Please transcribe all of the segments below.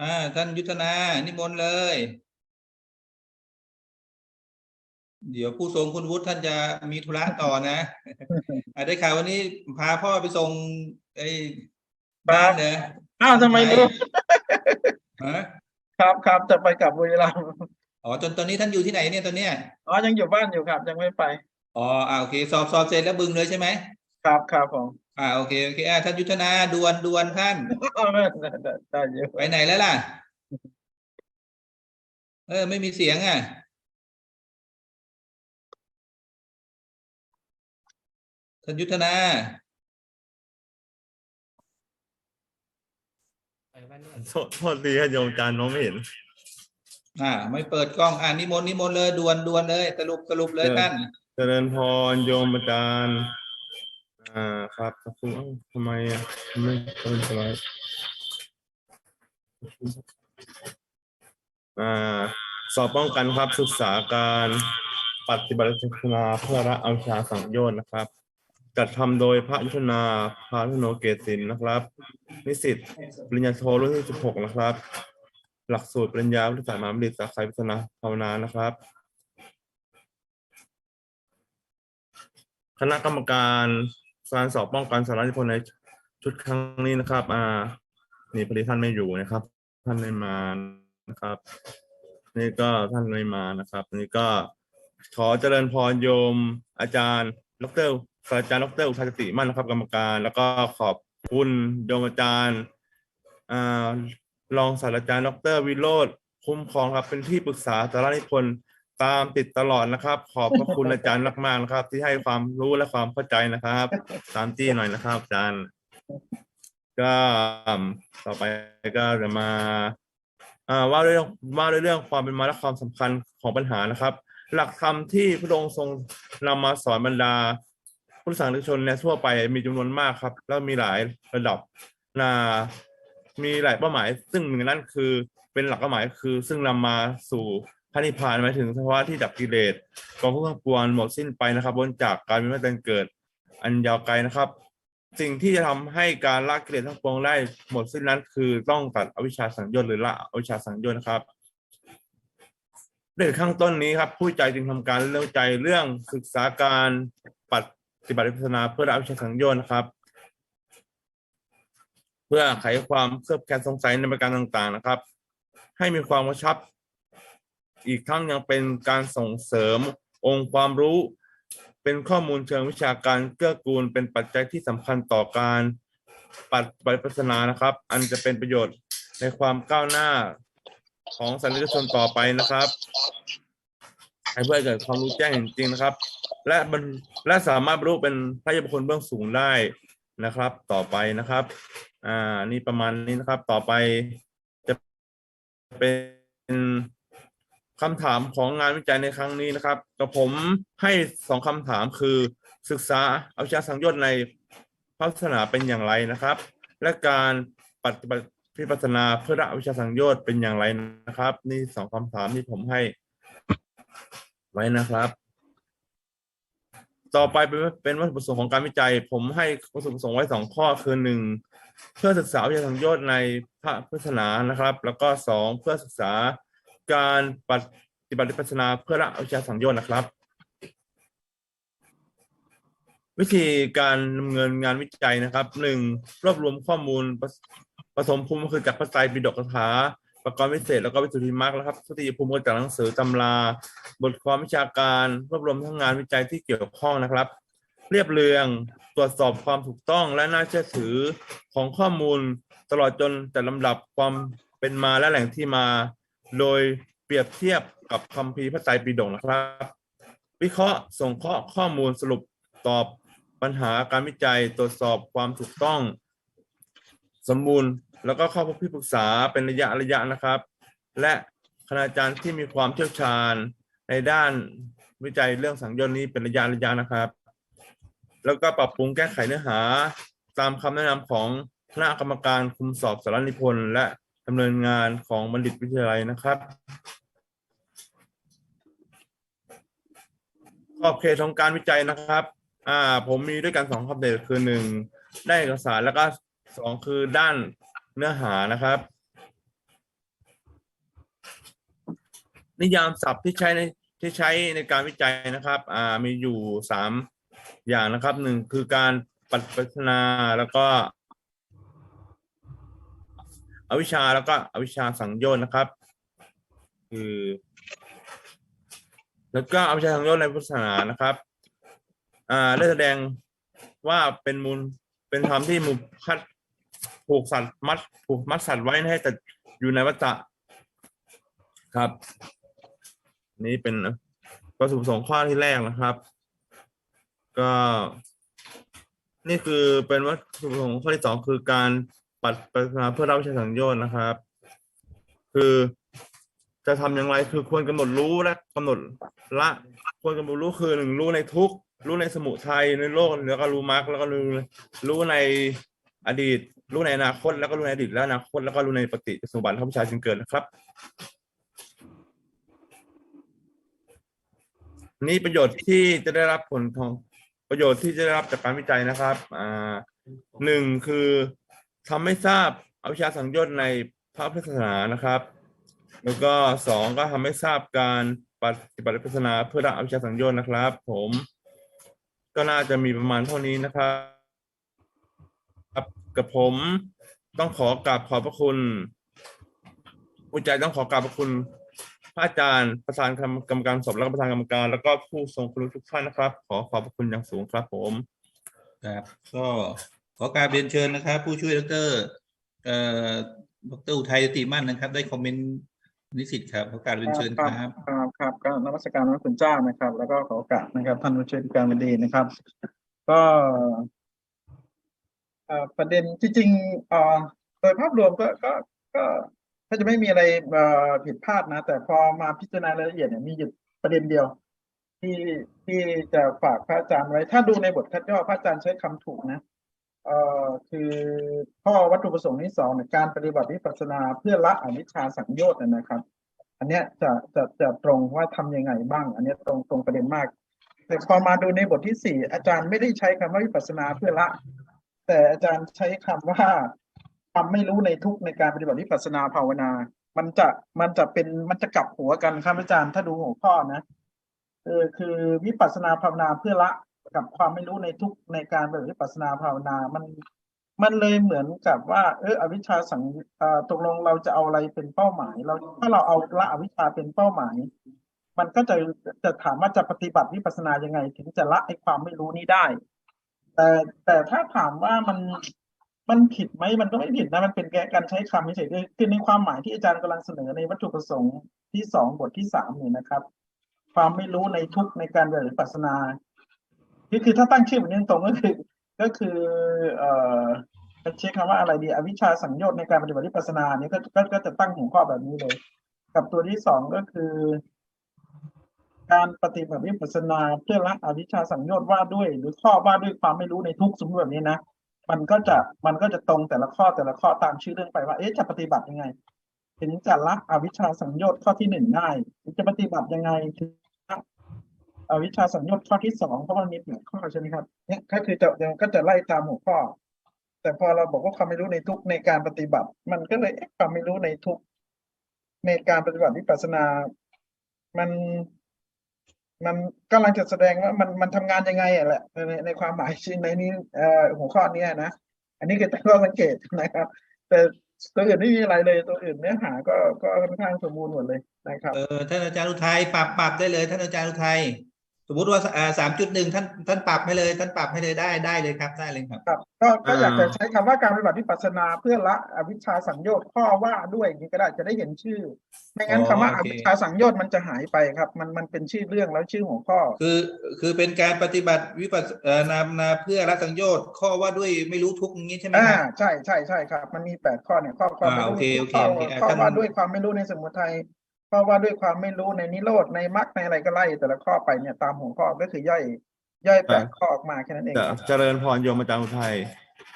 อ่าท่านยุทธนา นิมนต์เลย เดี๋ยวผู้ทรงคุณวุฒิท่านจะมีธุระต่อนะอ่าได้ข่าววันนี้พาพ่อไปส่งไอ้บ้านเหรออ้าวทำไมรู้ฮะครับครับจะไปกลับบุรีรัมย์อ๋อจนตอนนี้ท่านอยู่ที่ไหนเนี่ยตอนเนี้ยอ๋อยังอยู่บ้านอยู่ครับ ยังไม่ไปอ๋ออ่าโอเค สอบสอบเสร็จแล้วบึงเลยใช่ไหมครับครับผม อ่าโอเคโอเคอ่าท่านยุทธนาดวนดวนท่านได้ได้ได้ได้อยู่ไปไหนแล้วล่ะ เออ ไม่มีเสียงอะท่านยุทธนาโทษโทษทีครับโยมอาจารย์น้องไม่เห็น อ่า ไม่เปิดกล้องอ่านิมนต์นิมนต์เลยดวนดวนเลยสรุปสรุปเลยเออท่าน เจริญพรโยมอาจารย์ อ่าครับขอบคุณอ้าทำไมอะไม่เป็นไรอ่าสอบป้องกันครับศึกษาการปฏิบัติศาสนาเพื่อละเอาวิชาสังโยชน์นะครับ จัดทำโดยพระยุทธนาพาธโนเกศินนะครับ นิสิตปริญญาโทรุ่นที่ 16 นะครับ หลักสูตรปริญญาวิทยาศาสตร์มหาบัณฑิตสาขาวิศวะภาวนานะครับ คณะกรรมการ การสอบป้องกันสารนิพนธ์ในชุดครั้งนี้นะครับ อ่า นี่พอดีท่านไม่อยู่นะครับ ท่านไม่มานะครับ นี่ก็ท่านไม่มานะครับ นี่ก็ขอเจริญพรโยมอาจารย์ดรศาสตราจารย์ดรอุทัยสติมั่นนะครับ กรรมการ แล้วก็ขอบคุณโยมอาจารย์อ่ารองศาสตราจารย์ดรวิโรธคุ้มครองครับเป็นที่ปรึกษาสารนิพนธ์ ตามติดตลอดนะครับ ขอบพระคุณอาจารย์มากๆนะครับ ที่ให้ความรู้และความเข้าใจนะครับ ตามที่หน่อยนะครับ อาจารย์ ก็ต่อไปก็จะมาอ่าว่าด้วยเรื่องว่าด้วยเรื่องความเป็นมาและความสำคัญของปัญหานะครับ หลักธรรมที่พระองค์ทรงนำมาสอนบรรดาผู้สาธุชนและทั่วไปมีจำนวนมากครับ แล้วมีหลายระดับนามีหลายเป้าหมาย ซึ่งหนึ่งนั้นคือเป็นหลักเป้าหมายคือ ซึ่งนำมาสู่ ระนิพพานหมายถึงสภาวะที่ดับกิเลสกองทุกข์ทั้งปวงหมดสิ้นไปนะครับบนจากการมีมาแต่เกิด อันยาวไกลนะครับ สิ่งที่จะทำให้การละกิเลสทั้งปวงได้หมดสิ้นนั้น คือต้องตัดอวิชชาสังโยชน์หรือละอวิชชาสังโยชน์นะครับในข้างต้นนี้ครับ ผู้ใจจึงทำการเรื่อใจเรื่องศึกษาการปฏิบัติพัฒนาเพื่อละอวิชชาสังโยชน์นะครับ เพื่อไขความเคลือบแคลงสงสัยในประการต่างๆนะครับ ให้มีความกระชับ อีกทั้งยังเป็นการส่งเสริมองค์ความรู้ เป็นข้อมูลเชิงวิชาการเกื้อกูล เป็นปัจจัยที่สำคัญต่อการปฏิบัติพัฒนานะครับ อันจะเป็นประโยชน์ในความก้าวหน้าของสันนิษชนต่อไปนะครับให้เพื่อเกิดความรู้แจ้งจริงนะครับ และบรรและสามารถรรลุเป็นพระยาบุคคลเบื้องสูงได้นะครับ ต่อไปนะครับ อ่านี่ประมาณนี้นะครับ ต่อไปจะเป็น คำถามของงานวิจัยในครั้งนี้นะครับกับผมให้สองคำถามคือศึกษาเอาวิชาสังยชน์ในพระศาสนาเป็นอย่างไรนะครับ และการปฏิบัติพิปัสนาเพื่อละวิชาสังโยชน์เป็นอย่างไรนะครับ นี่สองคำถามที่ผมให้ ไว้นะครับ ต่อไปเป็นเป็นวัตถุประสงค์ของการวิจัย ผมให้วัตถุประสงค์ไว้สองข้อคือหนึ่งเพื่อศึกษาวิชาสังโยชน์ในพระพุทธศาสนานะครับ แล้วก็สองเพื่อศึกษา การปฏิบัติปัสนาเพื่อละวิชาสังโยชน์นะครับ วิธีการดำเนินงานวิจัยนะครับหนึ่งรวบรวมข้อมูลผสผสมภูมิก็คือจากพระไตรปิฎกคาถาประกอบวิเศษแล้วก็วิสุทธิมรรคนะครับสติภูมิก็จากหนังสือตำรา บทความวิชาการรวบรวมทั้งงานวิจัยที่เกี่ยวข้องนะครับ เรียบเรียงตรวจสอบความถูกต้องและน่าเชื่อถือของข้อมูลตลอดจนจัดลำดับความเป็นมาและแหล่งที่มา โดยเปรียบเทียบกับคัมภีพระไตรปิฎกนะครับ วิเคราะห์ส่งเคราะห์ข้อมูลสรุปตอบปัญหาการวิจัยตรวจสอบความถูกต้อง สมบูรณ์ แล้วก็เข้าพบที่ปรึกษาเป็นระยะระยะนะครับ และคณาจารย์ที่มีความเชี่ยวชาญในด้านวิจัยเรื่องสังยชน์นี้เป็นระยะระยะนะครับ แล้วก็ปรับปรุงแก้ไขเนื้อหา ตามคำแนะนำของคณะกรรมการคุมสอบสารนิพนธ์และ ดำเนินงานของบัณฑิตวิทยาลัยนะครับขอบเขตของการวิจัยนะครับ อ่า ผมมีด้วยกันสองขอบเขตคือหนึ่งได้เอกสารแล้วก็สองคือด้านเนื้อหานะครับ นิยามศัพท์ที่ใช้ในที่ใช้ในการวิจัยนะครับ อ่า มีอยู่สามอย่างนะครับหนึ่งคือการปฏิพัฒนาแล้วก็ อวิชชาแล้วก็อวิชชาสังโยชน์นะครับ คือ แล้วก็อวิชชาสังโยชน์ในพุทธศาสนานะครับ อ่าได้แสดงว่าเป็นมูลเป็นธรรมที่มูลคัดผูกสัตว์มัดผูกมัดสัตว์ไว้ให้แต่อยู่ในวัฏฏะครับ นี่เป็นประสงค์ข้อที่แรกนะครับ ก็ นี่คือเป็นวัตถุประสงค์ข้อที่สองคือการ ปัดปัฒนาเพื่อรับใช้สังโยชน์นะครับ คือจะทำอย่างไรคือควรกำหนดรู้และกำหนดละควรกำหนดรู้คือหนึ่งรู้ในทุกรู้ในสมุทัยในโลกแล้วก็รู้มรรคแล้วก็รู้รู้ในอดีต รู้ในอนาคต แล้วก็รู้ในอดีตและอนาคตแล้วก็รู้ในปฏิสมบัติพระพุทธชายจึงเกิดนะครับ นี่ประโยชน์ที่จะได้รับผลของประโยชน์ที่จะได้รับจากการวิจัยนะครับ อ่าหนึ่งคือ ทำให้ทราบอวิชชาสังโยชน์ในพระพุทธศาสนานะครับ แล้วก็สองก็ทำให้ทราบการปฏิบัติพัฒนาเพื่อละอวิชชาสังโยชน์นะครับ ผม ก็น่าจะมีประมาณเท่านี้นะครับครับกับผมต้องขอกราบขอบพระคุณผู้ใจต้องขอกราบพระคุณพระอาจารย์ประธานกรรมการสอบและก็ประธานกรรมการ แล้วก็ผู้ทรงคุณวุทุกท่านนะครับ ขอขอบพระคุณอย่างสูงครับผมครับก็ ขอการเรียนเชิญนะครับ ผู้ช่วยดรเอ่อดรอุทัยติมั่นนะครับ ได้คอมเมนต์นิสิตครับขอการเรียนเชิญครับ ครับครับก็นมัสการพระคุณเจ้านะครับ แล้วก็ขอโอกาสนะครับ ท่านผู้ช่วยการบดีนะครับ ก็เอ่อประเด็นที่จริงเอ่อโดยภาพรวมก็ก็ก็ถ้าจะไม่มีอะไรเอ่อผิดพลาดนะ แต่พอมาพิจารณารายละเอียดเนี่ยมีอยู่ประเด็นเดียว ที่ที่จะฝากพระอาจารย์ไว้ ถ้าดูในบทคัดย่อพระอาจารย์ใช้คำถูกนะ เอ่อคือข้อวัตถุประสงค์ที่สองเนี่ยการปฏิบัติวิปัสสนาเพื่อละอวิชชาสังโยชน์นะครับ อันเนี้ยจะจะจะตรงว่าทำยังไงบ้าง อันเนี้ยตรงตรงประเด็นมาก แต่พอมาดูในบทที่สี่อาจารย์ไม่ได้ใช้คำว่าวิปัสสนาเพื่อละ แต่อาจารย์ใช้คำว่าความไม่รู้ในทุกในการปฏิบัติวิปัสสนาภาวนา มันจะมันจะเป็นมันจะกลับหัวกันครับอาจารย์ถ้าดูหัวข้อนะเออคือวิปัสสนาภาวนาเพื่อละ กับความไม่รู้ในทุกในการปฏิบัติปัสนาภาวนา มันมันเลยเหมือนกับว่า เอออวิชชาสังตกลงเราจะเอาอะไรเป็นเป้าหมาย เราถ้าเราเอาละอวิชชาเป็นเป้าหมาย มันก็จะจะถามว่าจะปฏิบัติวิปัสสนายังไง ถึงจะละไอ้ความไม่รู้นี้ได้ แต่แต่ถ้าถามว่ามันมันผิดไหมมันก็ไม่ผิดนะมันเป็นแค่การใช้คำเฉยๆคือในความหมายที่อาจารย์กำลังเสนอในวัตถุประสงค์ที่สองบทที่สามเนี่ยนะครับ ความไม่รู้ในทุกในการปฏิบัติวิปัสนา คือคือถ้าตั้งชื่อแบบนี้ตรงก็คือ ก็คือเอ่อจะเช็คคำว่าอะไรดีอวิชชาสังโยชน์ในการปฏิบัติวิปัสสนาเนี่ยก็ก็จะตั้งหัวข้อแบบนี้เลย กับตัวที่สองก็คือ การปฏิบัติวิปัสสนาเพื่อละอวิชชาสังโยชน์ว่าด้วย หรือข้อว่าด้วยความไม่รู้ในทุกสมมติแบบนี้นะมันก็จะมันก็จะตรงแต่ละข้อแต่ละข้อตามชื่อเรื่องไปว่าเอ๊ะจะปฏิบัติยังไง ถึงจะละอวิชชาสังโยชน์ข้อที่หนึ่งได้จะปฏิบัติยังไงถึง วิชาสังโยชน์ข้อที่สองเพราะมันมีแปดข้อใช่ไหมครับเนี่ยก็คือจะก็จะไล่ตามหัวข้อ แต่พอเราบอกว่าความไม่รู้ในทุกในการปฏิบัติ มันก็เลยเอ๊ะความไม่รู้ในทุกในการปฏิบัติวิปัสสนา มันมันกำลังจะแสดงว่ามันมันทำงานยังไงอะแหละในในความหมายในนี้เอ่อหัวข้อนี้นะอันนี้คือตั้งข้อสังเกตนะครับ แต่ตัวอื่นไม่มีอะไรเลยตัวอื่นเนื้อหาก็ก็ค่อนข้างสมบูรณ์หมดเลยนะครับเออท่านอาจารย์อุทัยปรับปรับได้เลย ท่านอาจารย์อุทัย สมมติว่าสามจุดหนึ่งท่านท่านปรับให้เลย ท่านปรับให้เลยได้ได้เลยครับได้เลยครับครับก็ก็อยากจะอ่าใช้คำว่าการปฏิบัติวิปัสสนาเพื่อละอวิชชาสังโยชน์ข้อว่าด้วยอย่างนี้ก็ได้จะได้เห็นชื่อ ไม่งั้นอ๋อคำว่าโออเควิชชาสังโยชน์มันจะหายไปครับ มันมันเป็นชื่อเรื่องแล้วชื่อหัวข้อ คือคือเป็นการปฏิบัติวิปัสเอ่อนานาเพื่อละสังโยชน์ข้อว่าด้วยไม่รู้ทุกข์อย่างนี้ใช่ไหมอ่าครับใช่ใช่ใช่ครับ มันมีแปดข้อเนี่ยข้อข้ออ่าไม่รู้โอเคโอเคข้อโอเคอะข้อท่านว่าด้วยความไม่รู้ในสมุทัย ข้อว่าด้วยความไม่รู้ในนิโรธในมรรคในอะไรก็ไล่แต่ละข้อไปเนี่ยตามหัวข้อก็คือย่อยย่อยแปดข้อออกมาแค่นั้นเองจะครับเจริญพรโยมอาจารย์อุทัย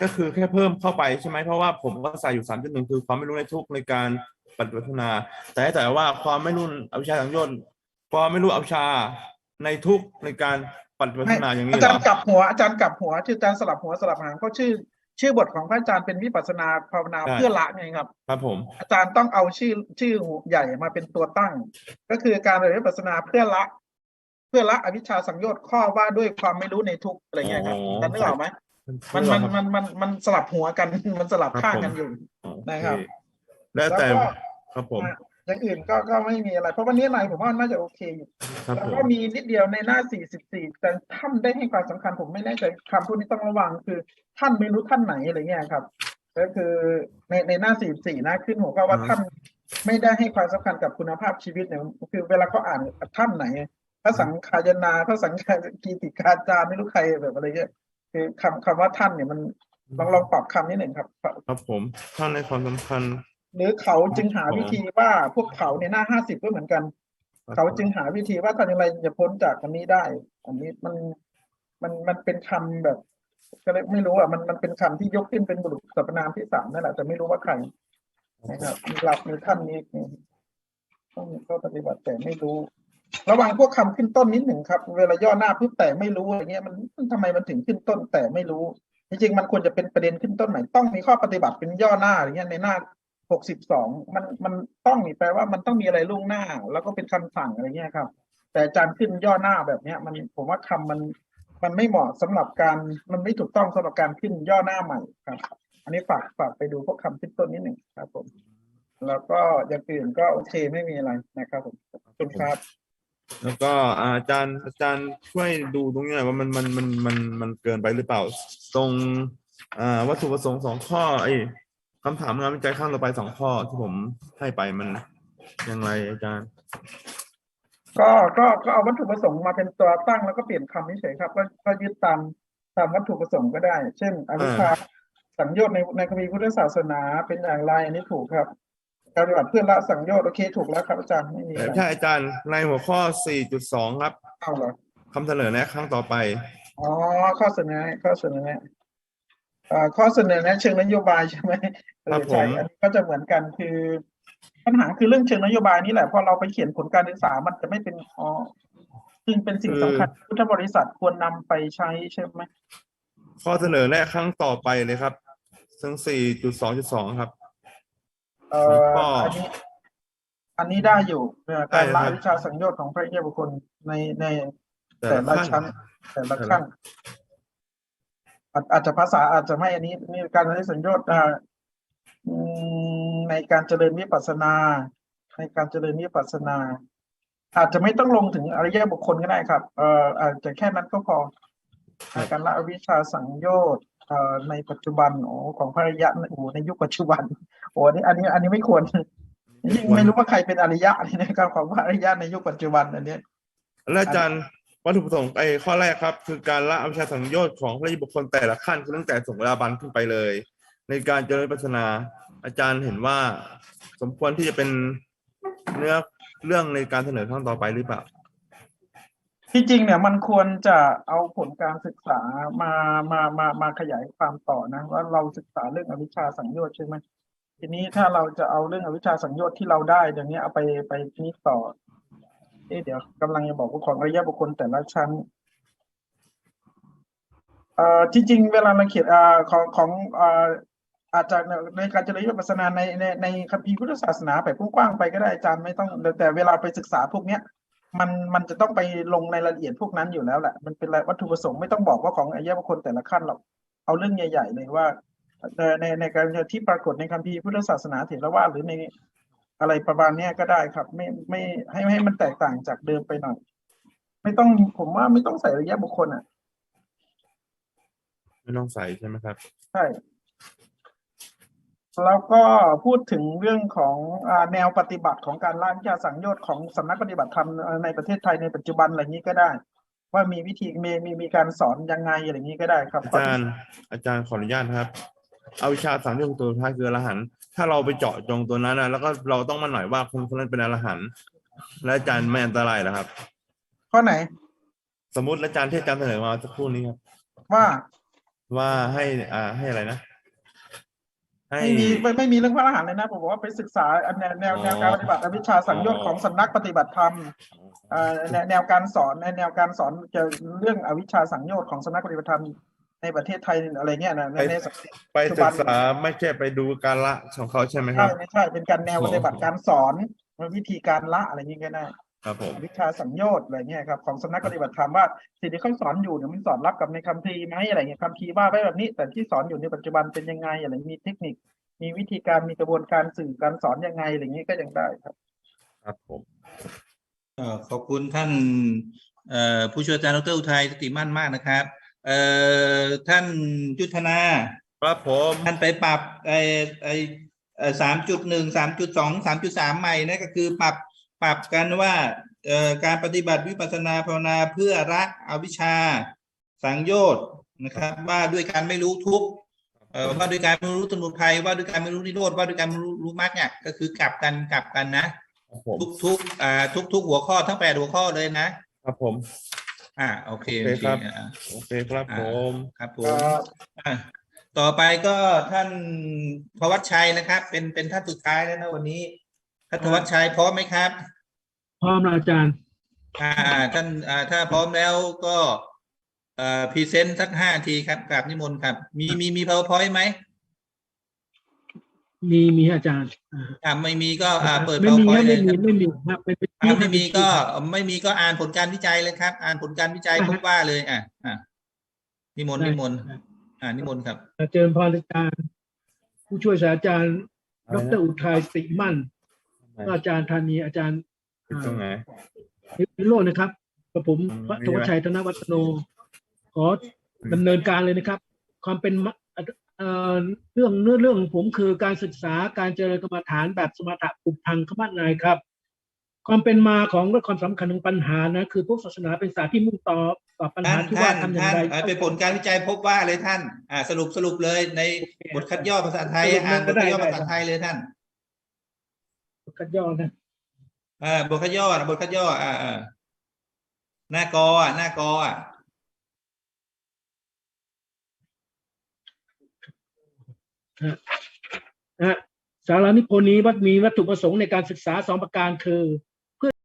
ก็คือแค่เพิ่มเข้าไปใช่ไหมเพราะว่าผมก็ใส่อยู่สามจุดหนึ่งคือความไม่รู้ในทุกข์ในการปฏิบัติพัฒนา แต่ให้แต่ว่าความไม่รู้อวิชชาสังโยชน์ความไม่รู้อวิชชาในทุกข์ในการปฏิบัติพัฒนาอย่างนี้อาเหรจารอย์กลับหัวอาจารย์กลับหัวชื่ออาจารย์สลับหัวสลับหางก็ชื่อ ชื่อบทของพระอาจารย์เป็นวิปัสสนาภาวนาใช่เพื่อละไงครับ ครับผม อาจารย์ต้องเอาชื่อชื่อใหญ่มาเป็นตัวตั้ง ก็คือการเรียนวิปัสสนาเพื่อละ เพื่อละอวิชชาสังโยชน์ข้อว่าด้วยความไม่รู้ในทุกข์อะไรเงี้ยครับอาจารย์นึกออกไหมมันมันมันมันมันสลับหัวกันมันสลับข้างกันอยู่โอเนะครับ แล้วแล้วแต่ก็ครับผม อะอย่างอื่นก็ก็ไม่มีอะไร เพราะวันนี้ในผมว่าน่าจะโอเคอยู่ครับแล้วผมก็มีนิดเดียวในหน้า 44 แต่ท่านได้ให้ความสำคัญผมไม่แน่ใจคำพูดนี้ต้องระวังคือท่านไม่รู้ท่านไหนอะไรเงี้ยครับ ก็คือในในหน้า 44 นะขึ้นหัวข้อว่าท่านไม่ได้ให้ความสำคัญกับคุณภาพชีวิตเนี่ยคือเวลาเขาอ่านท่านไหนพระสังฆายนาพระสังฆากีติกาจารย์ไม่รู้ใครแบบอะไรเงี้ยคือคำคำว่าท่านเนี่ยมันลองลองปรับคำนิดหนึ่งครับ ครับผมท่านในความสำคัญ หรือเขาจึงหาวิธีว่าพวกเขาในหน้าห้าสิบก็เหมือนกันครับเขาจึงหาวิธีว่าทำอย่างไรจะพ้นจากอันนี้ได้ อันนี้มันมันมันเป็นคำแบบ ก็เลยไม่รู้อะมันมันเป็นคำที่ยกขึ้นเป็นบุรุษสรรพนามที่สามนั่นแหละแต่ไม่รู้ว่าใครนะครับมีหลับมีท่านนี้นี่ต้องก็ปฏิบัติแต่ไม่รู้ ระวังพวกคำขึ้นต้นนิดหนึ่งครับ เวลาย่อหน้าปุ๊บแต่ไม่รู้อะไรเงี้ยมันมันทำไมมันถึงขึ้นต้นแต่ไม่รู้จริงๆมันควรจะเป็นประเด็นขึ้นต้นใหม่ต้องมีข้อปฏิบัติเป็นย่อหน้าอะไรเงี้ยในหน้า หกสิบสองมันมันต้องนี่แปลว่ามันต้องมีอะไรล่วงหน้า แล้วก็เป็นคำสั่งอะไรเงี้ยครับ แต่อาจารย์ขึ้นย่อหน้าแบบเนี้ย มันผมว่าคำมันมันไม่เหมาะสำหรับการมันไม่ถูกต้องสำหรับการขึ้นย่อหน้าใหม่ครับ อันนี้ฝากฝากไปดูพวกคำขึ้นต้นนิดหนึ่งครับผม แล้วก็อย่างอื่นก็โอเคไม่มีอะไรนะครับผมขอบคุณครับ แล้วก็อาอาจารย์อาจารย์ช่วยดูตรงนี้หน่อยว่ามันมันมันมันมันเกินไปหรือเปล่า ตรงอ่าวัตถุประสงค์สองข้อไอ้ คำถามงานวิจัยข้างต่อไปสองข้อที่ผมให้ไปมันยังไงอาจารย์ ก็ก็ก็เอาวัตถุประสงค์มาเป็นตัวตั้งแล้วก็เปลี่ยนคำเฉยๆครับก็ก็ยึดตามตามวัตถุประสงค์ก็ได้ เช่น อวิชชาสังโยชน์ในในคัมภีร์พุทธศาสนาเป็นอย่างไรอันนี้ถูกครับการปฏิบัติเพื่อละสังโยชน์โอเคถูกแล้วครับอาจารย์ไม่มีแต่อะไรใช่อาจารย์ในหัวข้อ 4.2 ครับเอาเหรอคำเสนอแนะครั้งต่อไป อ๋อข้อเสนอข้อเสนอแนะอ่า ข้อเสนอแนะเชิงนโยบายใช่ไหมเอครัอบใช่ผมอันนี้ก็จะเหมือนกันคือปัญหาคือเรื่องเชิงนโยบายนี่แหละพอเราไปเขียนผลการศึกษามันจะไม่เป็นอ๋อจึงเป็นสิ่งสำคัญพุทธบริษัทควรนำไปใช้ใช่ไหมข้อเสนอแนะครั้งต่อไปเลยครับ ซึ่ง4.2.2ครับเอ่อผมก็อันนี้อันนี้ได้อยู่เอ่อการได้ละครับวิชาสังโยชน์ของพระเยาบุคคลในในแต่แต่ละละขั้นชั้นแต่ละแต่ละขั้น อาจจะภาษาอาจจะไม่อันนี้นี่การละสังโยชน์อ่าอืมในการเจริญวิปัสนา ในการเจริญวิปัสนา อาจจะไม่ต้องลงถึงอริยบุคคลก็ได้ครับเอ่ออาจจะแค่นั้นก็พอการละวิชาสังโยชน์ในปัจจุบันโอ้ของพระอริยะโอ้ในยุคปัจจุบันโอ้อันนี้อันนี้อันนี้ไม่ควรยิ่งไม่รู้ว่าใครเป็นอริยะนี่นะครับของพระอริยะในยุคปัจจุบันอันนี้และอาจารย์ วัตถุประสงค์ไอ้ข้อแรกครับ คือการละอวิชชาสังโยชน์ของพระบุคคลแต่ละขั้นคือตั้งแต่สงเวลาบันขึ้นไปเลย ในการเจริญปัสนา อาจารย์เห็นว่า สมควรที่จะเป็นเนื้อเรื่องในการเสนอครั้งต่อไปหรือเปล่าที่จริงเนี่ยมันควรจะเอาผลการศึกษามามามามาขยายความต่อนะว่าเราศึกษาเรื่องอวิชชาสังโยชน์ใช่ไหมทีนี้ถ้าเราจะเอาเรื่องอวิชชาสังโยชน์ที่เราได้อย่างนี้เอาไปไปนี่ต่อ เอ๊ะเดี๋ยวกำลังจะบอกว่าของอริยบุคคลแต่ละชั้นเอ่อจริง ๆ เวลาเราเขียนอ่าของของอ่าอาจจะในการเจริญวิปัสสนาในในในคัมภีร์พุทธศาสนาไปกว้างๆไปก็ได้อาจารย์ไม่ต้องแต่เวลาไปศึกษาพวกเนี้ยมันมันจะต้องไปลงในรายละเอียดพวกนั้นอยู่แล้วแหละมันเป็นวัตถุประสงค์ไม่ต้องบอกว่าของอายะบุคคลแต่ละขั้นหรอกเอาเรื่องใหญ่ ๆ เลยว่าในในในการที่ปรากฏในคัมภีร์พุทธศาสนาเถรวาทหรือใน อะไรประมาณเนี้ยก็ได้ครับ ไม่ไม่ให้ให้มันแตกต่างจากเดิมไปหน่อย ไม่ต้องผมว่าไม่ต้องใส่อายะบุคคลอะ ไม่ต้องใส่ใช่ไหมครับ ใช่แล้วก็พูดถึงเรื่องของอาแนวปฏิบัติของการล่าวิชาสังโยชน์ของสำนักปฏิบัติธรรมเอ่อในประเทศไทยในปัจจุบันอะไรอย่างนี้ก็ได้ ว่ามีวิธีมีมีมีการสอนยังไงอะไรอย่างนี้ก็ได้ครับ อาจารย์อาจารย์ขออนุญาตนะครับ เอาวิชาสังโยชน์ตัวสุดท้ายคืออรหันต์ ถ้าเราไปเจาะจงตัวนั้นนะแล้วก็เราต้องมาหน่อยว่าคนคนนั้นเป็นอรหันต์และอาจารย์ไม่อันตรายเหรอครับ ข้อไหน สมมติอาจารย์ที่อาจารย์เสนอมาสักครู่นี้ครับ ว่าว่าให้อ่าให้อะไรนะ ให้ ไม่มีไม่ไม่มีเรื่องพระอรหันต์เลยนะ ผมบอกว่าไปศึกษาอันแนวแนวแนวการปฏิบัติอวิชชาสังโยชน์ของสำนักปฏิบัติธรรมเอ่อแนวแนวการสอนในแนวการสอนเกี่ยวเรื่องอวิชชาสังโยชน์ของสำนักปฏิบัติธรรม ในประเทศไทยอะไรเงี้ยนะในในสังคมไปศึกษาไม่ใช่ไปดูการละของเขาใช่ไหมคใช่รับไม่ใช่เป็นการแนวโอ้ปฏิบัติการสอนวิธีการละอะไรอย่างเงี้ยก็ได้ครับผมวิชาสังโยชน์อะไรเงี้ยครับของสำนักปฏิบัติธรรมว่าสิ่งที่เขาสอนอยู่เนี่ยมันสอดรับกับในคัมภีร์ไหมอะไรเงี้ยคัมภีร์ว่าไว้แบบนี้ แต่ที่สอนอยู่ในปัจจุบันเป็นยังไงอะไรมีเทคนิค มีวิธีการมีกระบวนการสื่อการสอนยังไงอะไรเงี้ยก็ยังได้ครับ ครับผมเอ่อขอบคุณท่านเอ่อผู้ช่วยอาจารย์ดรอุทัยสติมั่นมากนะครับ เอ่อท่านยุทธนาครับผมท่านไปปรับไอ้ไอ้สามจุดหนึ่งสามจุดสองสามจุดสามใหม่นะก็คือปรับปรับกันว่าเอ่อการปฏิบัติวิปัสสนาภาวนาเพื่อละอวิชชาสังโยชน์นะครับ ว่าด้วยการไม่รู้ทุกข์เอ่อว่าด้วยการไม่รู้สมุทัยว่าด้วยการไม่รู้นิโรธว่าด้วยการไม่รู้รู้มรรคเนี่ยก็คือกลับกันกลับกันนะครับผมทุกทุกๆอ่าทุกทุกๆหัวข้อทั้งแปดหัวข้อเลยนะครับผม อ่าโอเคโอเคครับ อ่าโอเคครับผมครับผก็มอะต่อไปก็ท่านพวัชชัยนะครับ เป็นเป็นท่านสุดท้ายแล้วนะวันนี้ท่านธวัชชัยพร้อมไหมครับ พร้อมแล้วอาจารย์อ่าท่านอ่าถ้าพร้อมแล้วก็เอ่อพรีเซนต์สักห้าทีครับกราบนิมนต์ครับ มีมีมี powerpoint ไหม มีมีอาจารย์อ่าอ่าไม่มีก็อ่าเปิดไม่มี powerpoint ไม่เลยมีครับไม่มีครับเป็นเป็นอ่าไม่มีก็ไม่มีก็อ่านผลการวิจัยเลยครับ อ่านผลการวิจัยได้พครับบว่าเลย อะอะนิมนต์ได้นิมนต์อ่านิมนต์ครับเจริญพรอาจารย์ ผู้ช่วยศาสตราจารย์อะไรดนะรอุทัยสติมั่นอาจารย์ธานีอาจารย์ผิดตรงไหนวิโรจน์นะครับกับผมอืมพระมีธไหมวัชชัยธนวัฒโน ขอดำเนินการเลยนะครับ ความเป็นมะ เอ่อเรื่องเนื้อเรื่องของผมคือการศึกษาการเจริญกรรมฐานแบบสมถะปุพังขมัดนายครับ ความเป็นมาของและความสำคัญของปัญหานะคือพุทธศาสนาเป็นศาสตร์ที่มุ่งต่อตอบปัญท่าหานที่ท่าว่านทำอย่างท่านไรอ่าเป็นผลการวิจัยพบว่าเลยท่านอ่าสรุปสรุปเลยในบทคัดย่อภาษาไทยสรุปอ่านบก็ทได้คัดย่อได้ภาษาไทยเลยท่านคัดย่อนะอ่าบทคัดย่อนะบทคัดย่ออ่าอ่าหน้ากออะหน้ากออะนะฮะ สารานิพนธ์นี้วัดมีวัตถุประสงค์ในการศึกษาสองประการคือ